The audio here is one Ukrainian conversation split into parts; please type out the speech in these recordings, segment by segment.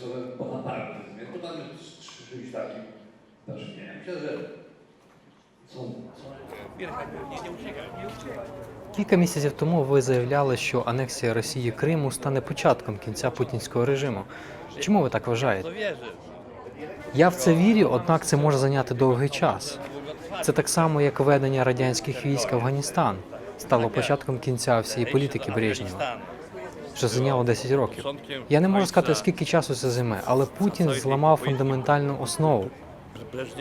sobie pochapałem. To tam jest czymś takim też nie. Myślę, że są, są Кілька місяців тому ви заявляли, що анексія Росії Криму стане початком кінця путінського режиму. Чому ви так вважаєте? Я в це вірю, однак це може зайняти довгий час. Це так само, як введення радянських військ в Афганістан стало початком кінця всієї політики Брежнєва, що зайняло 10 років. Я не можу сказати, скільки часу це займе, але Путін зламав фундаментальну основу.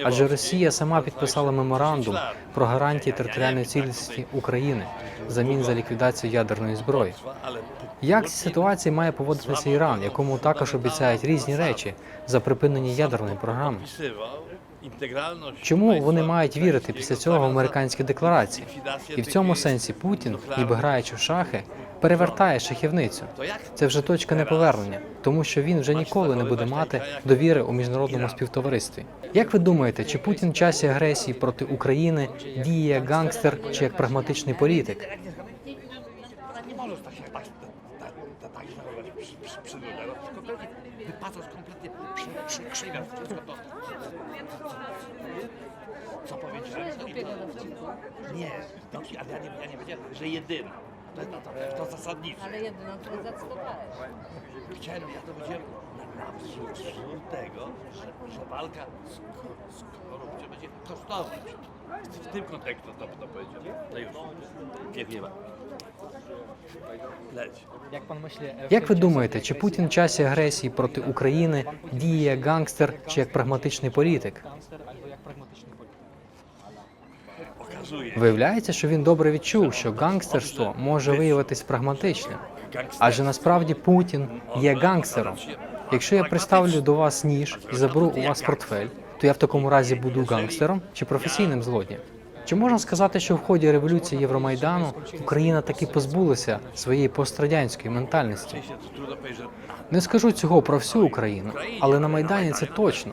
Адже Росія сама підписала меморандум про гарантії територіальної цілісності України взамін за ліквідацію ядерної зброї. Як цій ситуації має поводитися Іран, якому також обіцяють різні речі за припинення ядерної програми? Чому вони мають вірити після цього в американські декларації? І в цьому сенсі Путін, ніби граючи в шахи, перевертає шахівницю. Це вже точка неповернення, тому що він вже ніколи не буде мати довіри у міжнародному співтоваристві. Як ви думаєте, чи Путін в часі агресії проти України діє як гангстер чи як прагматичний політик? Co powiedziałem? Nie, no, ja nie, powiedziałem, że jedyny. To, to, to, to zasadnicze. Ale jedyną to zacytowałeś. Chciałem, ja to powiedziałem na, na wzór, wzór tego, że, że walka z, z korupcją będzie kosztowna. W, w tym kontekście to, to powiedziałem. No już. Dziękuję bardzo. Leć. Як ви думаєте, чи Путін в часі агресії проти України діє як гангстер чи як прагматичний політик? Виявляється, що він добре відчув, що гангстерство може виявитись прагматичним. Адже насправді Путін є гангстером. Якщо я приставлю до вас ніж і заберу у вас портфель, то я в такому разі буду гангстером чи професійним злодієм. Чи можна сказати, що в ході революції Євромайдану Україна таки позбулася своєї пострадянської ментальності? Не скажу цього про всю Україну, але на Майдані це точно.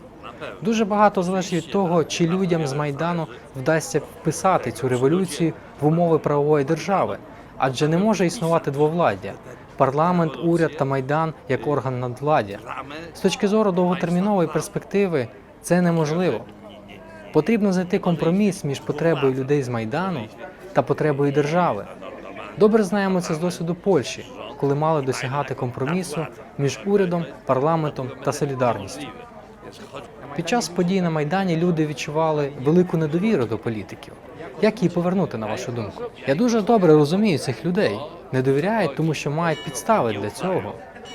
Дуже багато залежить від того, чи людям з Майдану вдасться вписати цю революцію в умови правової держави, адже не може існувати двовладдя парламент, уряд та майдан як орган надвладдя. З точки зору довготермінової перспективи це неможливо. Потрібно знайти компроміс між потребою людей з майдану та потребою держави. Добре знаємо це з досвіду Польщі, коли мали досягати компромісу між урядом, парламентом та солідарністю. Під час подій на майдані люди відчували велику недовіру до політиків. Як її повернути, на вашу думку? Я дуже добре розумію цих людей. Не довіряють, тому що мають підстави для цього.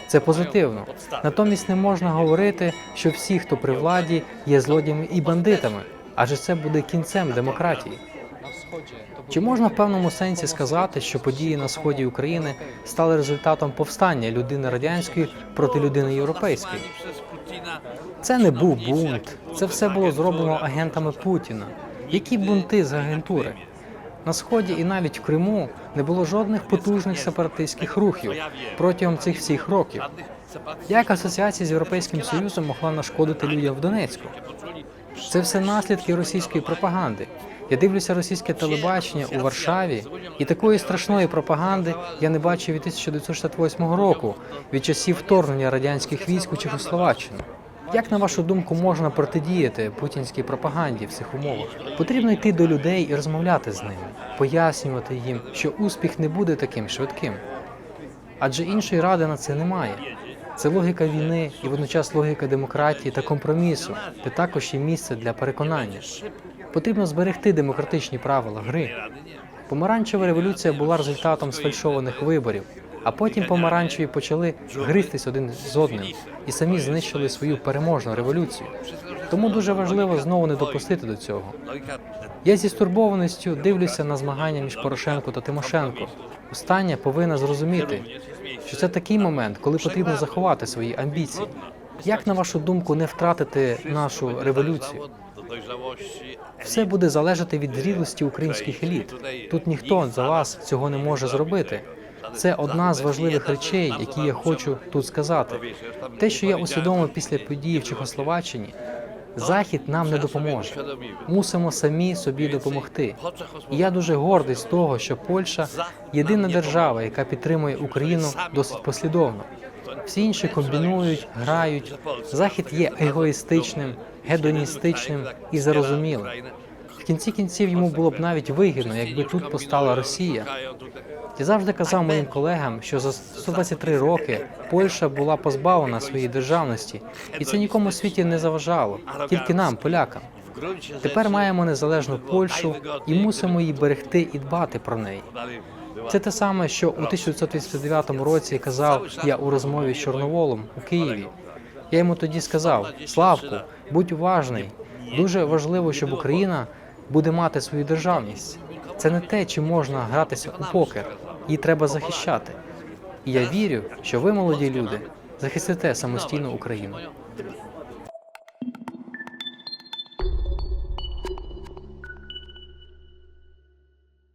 Це позитивно. Натомість не можна говорити, що всі, хто при владі, є злодіями і бандитами, адже це буде кінцем демократії. Чи можна в певному сенсі сказати, що події на сході України стали результатом повстання людини радянської проти людини європейської? Це не був бунт, це все було зроблено агентами Путіна. Які бунти з агентури? На сході і навіть в Криму не було жодних потужних сепаратистських рухів протягом цих всіх років. Як асоціація з Європейським Союзом могла нашкодити людям в Донецьку? Це все наслідки російської пропаганди. Я дивлюся російське телебачення у Варшаві, і такої страшної пропаганди я не бачив від 1968 року, від часів вторгнення радянських військ у Чехословаччину. Як на вашу думку можна протидіяти путінській пропаганді в цих умовах? Потрібно йти до людей і розмовляти з ними, пояснювати їм, що успіх не буде таким швидким. Адже іншої ради на це немає. Це логіка війни і водночас логіка демократії та компромісу, де також є місце для переконання. Потрібно зберегти демократичні правила гри. Помаранчева революція була результатом сфальшованих виборів, а потім помаранчеві почали гристись один з одним і самі знищили свою переможну революцію. Тому дуже важливо знову не допустити до цього. Я зі стурбованістю дивлюся на змагання між Порошенко та Тимошенко. Остання повинна зрозуміти, що це такий момент, коли потрібно заховати свої амбіції. Як на вашу думку, не втратити нашу революцію? Все буде залежати від зрілості українських еліт. Тут ніхто за вас цього не може зробити. Це одна з важливих речей, які я хочу тут сказати. Те, що я усвідомив після події в Чехословаччині, Захід нам не допоможе. Мусимо самі собі допомогти. І я дуже гордий з того, що Польща єдина держава, яка підтримує Україну досить послідовно. Всі інші комбінують, грають. Захід є егоїстичним, гедоністичним і зарозумілим. В кінці кінців йому було б навіть вигідно, якби тут постала Росія. Я завжди казав моїм колегам, що за 123 роки Польща була позбавлена своєї державності, і це нікому в світі не заважало, тільки нам, полякам. Тепер маємо незалежну Польщу і мусимо її берегти і дбати про неї. Це те саме, що у 1989 році казав я у розмові з Чорноволом у Києві. Я йому тоді сказав: Славку, будь уважний. Дуже важливо, щоб Україна буде мати свою державність. Це не те, чи можна гратися у покер. Її треба захищати. І я вірю, що ви, молоді люди, захистите самостійну Україну.